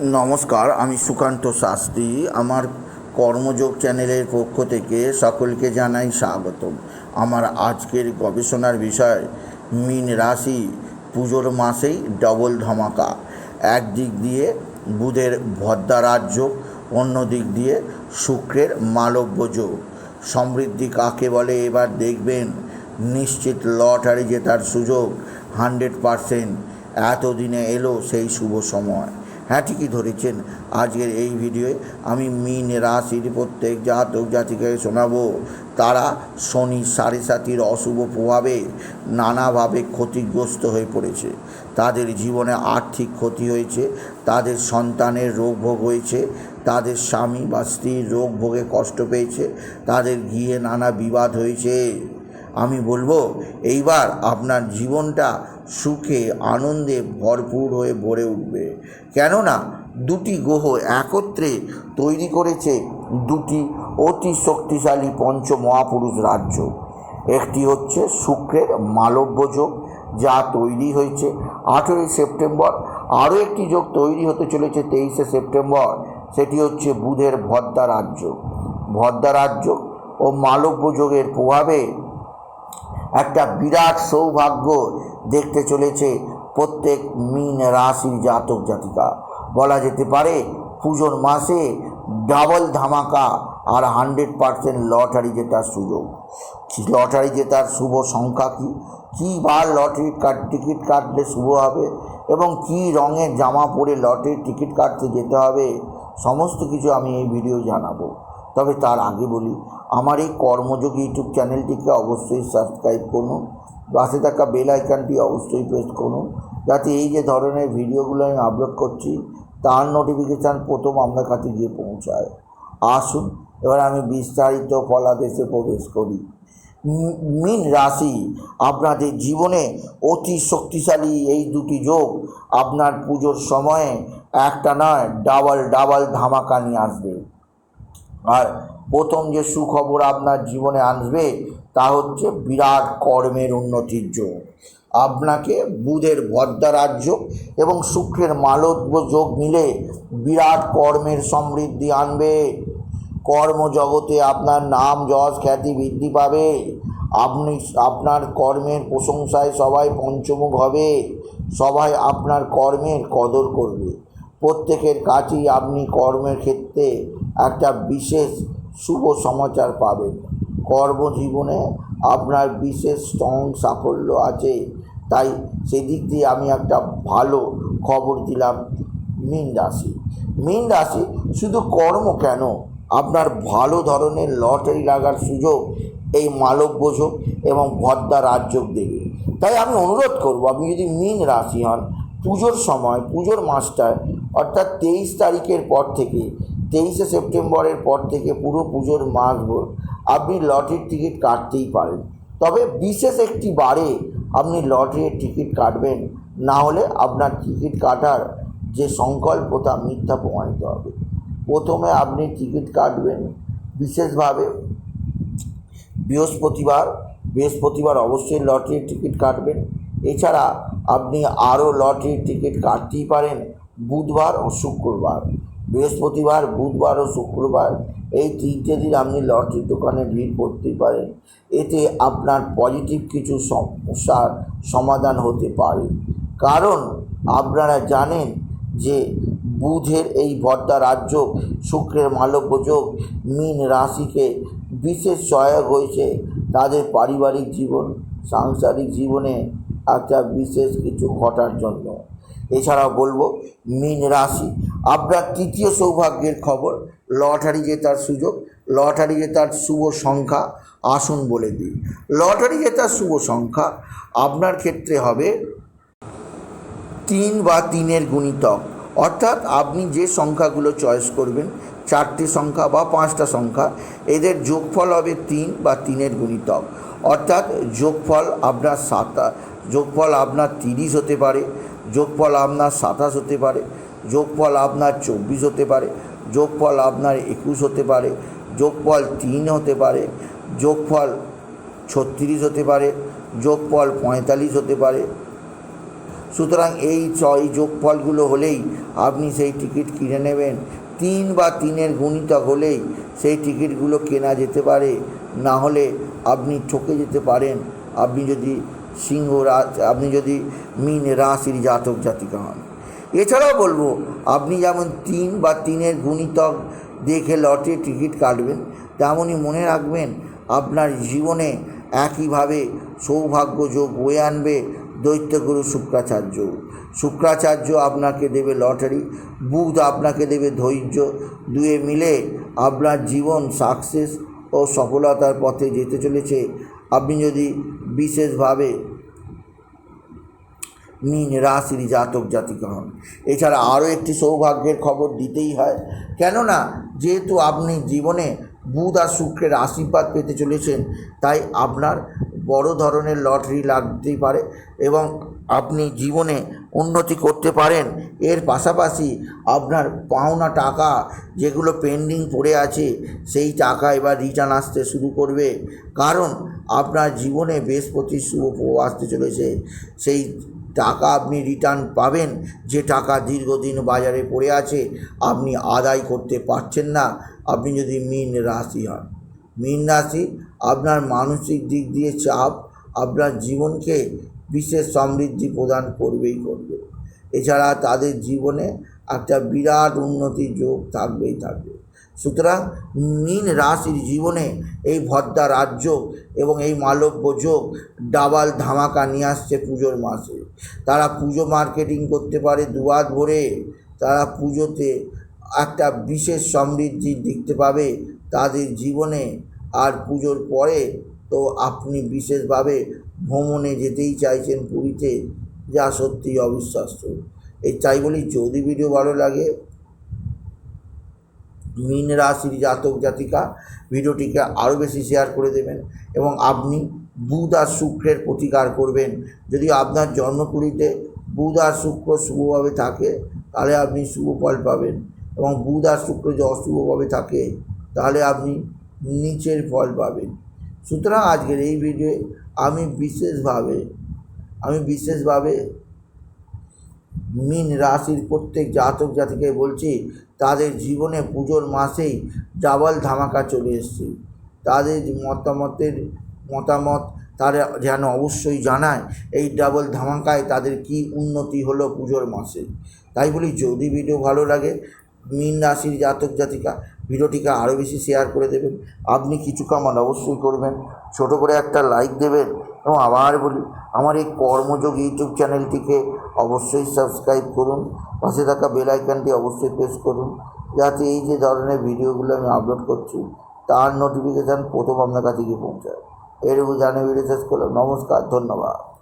নমস্কার, আমি সুকান্ত শাস্ত্রী। আমার কর্মযোগ চ্যানেলের পক্ষ থেকে সকলকে জানাই স্বাগতম। আমার আজকের গবেষণার বিষয়, মীন রাশি, পুজোর মাসেই ডবল ধামাকা। একদিক দিয়ে বুধের ভদ্রারাজ্য অন্য দিক দিয়ে শুক্রের মালব্য যোগ। সমৃদ্ধি কাকে বলে এবার দেখবেন। নিশ্চিত লটারি জেতার সুযোগ, হান্ড্রেড পারসেন্ট। এতদিনে এলো সেই শুভ সময়। হ্যাঁ ঠিকই ধরেছেন। আজকের এই ভিডিওয়ে আমি মিন রাশির প্রত্যেক জাতক জাতিকে শোনাবো। তারা শনি সাড়ে সাতির অশুভ প্রভাবে নানাভাবে ক্ষতিগ্রস্ত হয়ে পড়েছে। তাদের জীবনে আর্থিক ক্ষতি হয়েছে, তাদের সন্তানের রোগ ভোগ হয়েছে, তাদের স্বামী বা স্ত্রীর রোগ ভোগে কষ্ট পেয়েছে, তাদের গিয়ে নানা বিবাদ হয়েছে। আমি বলব, এইবার আপনার জীবনটা সুখে, আনন্দে ভরপুর হয়ে ভরে উঠবে। কেননা দুটি গ্রহ একত্রে তৈরি করেছে দুটি অতি শক্তিশালী পঞ্চ মহাপুরুষ রাজ্য। একটি হচ্ছে শুক্রের মালব্য যোগ, যা তৈরি হয়েছে আঠেরোই সেপ্টেম্বর। আরও একটি যোগ তৈরি হতে চলেছে তেইশে সেপ্টেম্বর, সেটি হচ্ছে বুধের ভদ্রা রাজ্য। ভদ্রা রাজ্য ও মালব্য যোগের প্রভাবে একটা বিরাট সৌভাগ্য দেখতে চলেছে প্রত্যেক মিন রাশির জাতক জাতিকা। বলা যেতে পারে, পুজোর মাসে ডাবল ধামাকা আর হান্ড্রেড পারসেন্ট লটারি জেতার সুযোগ। লটারি জেতার শুভ সংখ্যা কী? কী বার লটারি কাট টিকিট কাটলে শুভ হবে এবং কী রঙের জামা পরে লটারির টিকিট কাটতে যেতে হবে? সমস্ত কিছু আমি এই ভিডিও জানাব। তবে তার আগে বলি, আমার এই কর্মযোগী ইউটিউব চ্যানেলটিকে অবশ্যই সাবস্ক্রাইব করুন। পাশে থাকা বেল আইকনটি অবশ্যই প্রেস করুন। যাতে এই যে ধরনের ভিডিওগুলো আমি আপলোড করছি, তার নোটিফিকেশান প্রথম আপনার কাছে গিয়ে পৌঁছায়। আসুন, এবার আমি বিস্তারিত ফলাদেশে প্রবেশ করি। মিন রাশি, আপনাদের জীবনে অতি শক্তিশালী এই দুটি যোগ আপনার পুজোর সময়ে একটা নয় ডাবল ডাবল ধামাকা নিয়ে আসবে। আর প্রথম যে সুখবর আপনার জীবনে আসবে, তা হচ্ছে বিরাট কর্মের উন্নতির যোগ। আপনাকে বুধের ভদ্রা রাজ্য এবং শুক্রের মালব্য যোগ মিলে বিরাট কর্মের সমৃদ্ধি আনবে। কর্মজগতে আপনার নাম, যশ, খ্যাতি বৃদ্ধি পাবে। আপনি, আপনার কর্মের প্রশংসায় সবাই পঞ্চমুখ হবে। সবাই আপনার কর্মের কদর করবে। প্রত্যেকের কাছেই আপনি কর্মের ক্ষেত্রে একটা বিশেষ শুভ সমাচার পাবেন কর্মজীবনে আপনার বিশেষ স্ট্রং সাফল্য আছে। তাই সেদিক দিয়ে আমি একটা ভালো খবর দিলাম মীন রাশি। মীন রাশি শুধু কর্ম কেন? আপনার ভালো ধরনের লটারি লাগার সুযোগ এই মালব্য যোগ এবং ভদ্রা রাজযোগ দেবে। তাই আমি অনুরোধ করব, আপনি যদি মীন রাশি হন, পুজোর সময়, পুজোর মাসটায়, অর্থাৎ তেইশ তারিখের পর থেকে তেইশে সেপ্টেম্বরের পর থেকে পুরো পুজোর মাসভর আপনি লটারির টিকিট কাটতেই পারেন। তবে বিশেষ একটি বারে আপনি লটারির টিকিট কাটবেন, না হলে আপনার টিকিট কাটার যে সংকল্প তা মিথ্যা প্রমাণিত হবে। প্রথমে আপনি টিকিট কাটবেন বিশেষভাবে বৃহস্পতিবার। বৃহস্পতিবার অবশ্যই লটারির টিকিট কাটবেন। এছাড়া আপনি আরও লটারির টিকিট কাটতেই পারেন বুধবার ও শুক্রবার। বৃহস্পতিবার, বুধবার ও শুক্রবার এই তিনটে দিন আপনি লটারির দোকানে ভিড় করতেই পারেন। এতে আপনার পজিটিভ কিছু সমস্যার সমাধান হতে পারে। কারণ আপনারা জানেন যে বুধের এই ভদ্রা রাজ্য, শুক্রের মালব্য যোগ মীন রাশিকে বিশেষ সহায়ক হয়েছে তাদের পারিবারিক জীবন, সাংসারিক জীবনে একটা বিশেষ কিছু ঘটার জন্য। এছাড়াও বলব, মীন রাশি। আপনার তৃতীয় সৌভাগ্যের খবর, লটারি জেতার সুযোগ, লটারি জেতার শুভ সংখ্যা, আসুন বলে দিই। লটারি জেতার শুভ সংখ্যা আপনার ক্ষেত্রে হবে তিন বা তিনের গুণিতক। অর্থাৎ আপনি যে সংখ্যাগুলো চয়েস করবেন, চারটি সংখ্যা বা পাঁচটা সংখ্যা, এদের যোগফল হবে তিন বা তিনের গুণিতক। অর্থাৎ যোগফল আপনার সাতা, যোগফল আপনার তিরিশ হতে পারে যোগফল আপনার সাতাশ হতে পারে, যোগফল আপনার চব্বিশ হতে পারে, যোগফল আপনার একুশ হতে পারে, যোগফল তিন হতে পারে, যোগফল ছত্রিশ হতে পারে, যোগফল পঁয়তাল্লিশ হতে পারে। সুতরাং এই এই যোগফলগুলো হলেই আপনি সেই টিকিট কিনে নেবেন। তিন বা তিনের গুণিতক হলেই সেই টিকিটগুলো কেনা যেতে পারে। না হলে আপনি ঠকে যেতে পারেন। আপনি যদি সিংহ আপনি যদি মিন রাশির জাতক জাতিকা হন। এছাড়াও বলব, আপনি যেমন তিন বা তিনের গুণিতক দেখে লটে টিকিট কাটবেন, তেমনই মনে রাখবেন আপনার জীবনে একইভাবে সৌভাগ্য যোগ বয়ে আনবে দৈত্যগুরু শুক্রাচার্য। শুক্রাচার্য আপনাকে দেবে লটারি, বুধ আপনাকে দেবে ধৈর্য, দুয়ে মিলে আপনার জীবন সাকসেস ও সফলতার পথে যেতে চলেছে আপনি যদি বিশেষভাবে মিন রাশির জাতক জাতিকা হন, এছাড়া আরও একটি সৌভাগ্যের খবর দিতেই হয়। কেননা, যেহেতু আপনি জীবনে বুধ আর শুক্রের আশীর্বাদ পেতে চলেছেন, তাই আপনার বড় ধরনের লটারি লাগতেই পারে এবং আপনি জীবনে উন্নতি করতে পারেন। এর পাশাপাশি আপনার পাওনা টাকা যেগুলো পেন্ডিং পড়ে আছে, সেই টাকা এবার রিটার্ন আসতে শুরু করবে। কারণ আপনার জীবনে বৃহস্পতির শুভ প্রভাব আসতে চলেছে। সেই টাকা আপনি রিটার্ন পাবেন। যে টাকা দীর্ঘদিন বাজারে পড়ে আছে, আপনি আদায় করতে পারছেন না। আপনি যদি মিন রাশি হন। মিন রাশি, আপনার মানসিক দিক দিয়ে চাপ, আপনার জীবনকে বিশেষ সমৃদ্ধি প্রদান করবেই করবে। এছাড়া তাদের জীবনে একটা বিরাট উন্নতির যোগ থাকবেই থাকবে। সুতরাং মীন রাশির জীবনে এই ভদ্রা রাজ্য এবং এই মালব্য যোগ ডাবাল ধামাকা নিয়ে আসছে পুজোর মাসে। তারা পুজো মার্কেটিং করতে পারে দুয়াত ভরে। তারা পুজোতে একটা বিশেষ সমৃদ্ধি দেখতে পাবে তাদের জীবনে আর পুজোর পরে তো আপনি বিশেষভাবে ভ্রমণে যেতেই চাইছেন পুরীতে, যা সত্যিই অবিশ্বাস্য। এই তাই বলি, যদি ভিডিও ভালো লাগে, মীন রাশির জাতক জাতিকা, ভিডিওটিকে আরও বেশি শেয়ার করে দেবেন এবং আপনি বুধ আর শুক্রের প্রতিকার করবেন। যদি আপনার জন্মকুড়িতে বুধ আর শুক্র শুভভাবে থাকে, তাহলে আপনি শুভ ফল পাবেন এবং বুধ আর শুক্র যদি অশুভভাবে থাকে তাহলে আপনি নিচের ফল পাবেন। সুতরাং আজকের এই ভিডিওয়ে আমি বিশেষভাবে আমি বিশেষভাবে মিন রাশির প্রত্যেক জাতক জাতিকে বলছি, তাদের জীবনে পুজোর মাসেই ডাবল ধামাকা চলে এসছে। তাদের মতামতের মতামত তারা যেন অবশ্যই জানায়, এই ডাবল ধামাকায় তাদের কি উন্নতি হলো পুজোর মাসে। তাই বলি, যদি ভিডিও ভালো লাগে, মিন রাশির জাতক জাতিকা ভিডিওটিকে আরও বেশি শেয়ার করে দেবেন। আপনি কিছু কামান অবশ্যই করবেন। ছোট করে একটা লাইক দেবেন এবং আবার বলি, আমার এই কর্মযোগ ইউটিউব চ্যানেলটিকে অবশ্যই সাবস্ক্রাইব করুন। পাশে থাকা বেল আইকনটি অবশ্যই প্রেস করুন। যাতে এই যে ধরনের ভিডিওগুলো আমি আপলোড করছি, তার নোটিফিকেশান প্রথম আপনার কাছে গিয়ে পৌঁছায়। এরকম জানিয়ে ভিডিও শেষ করলাম। নমস্কার, ধন্যবাদ।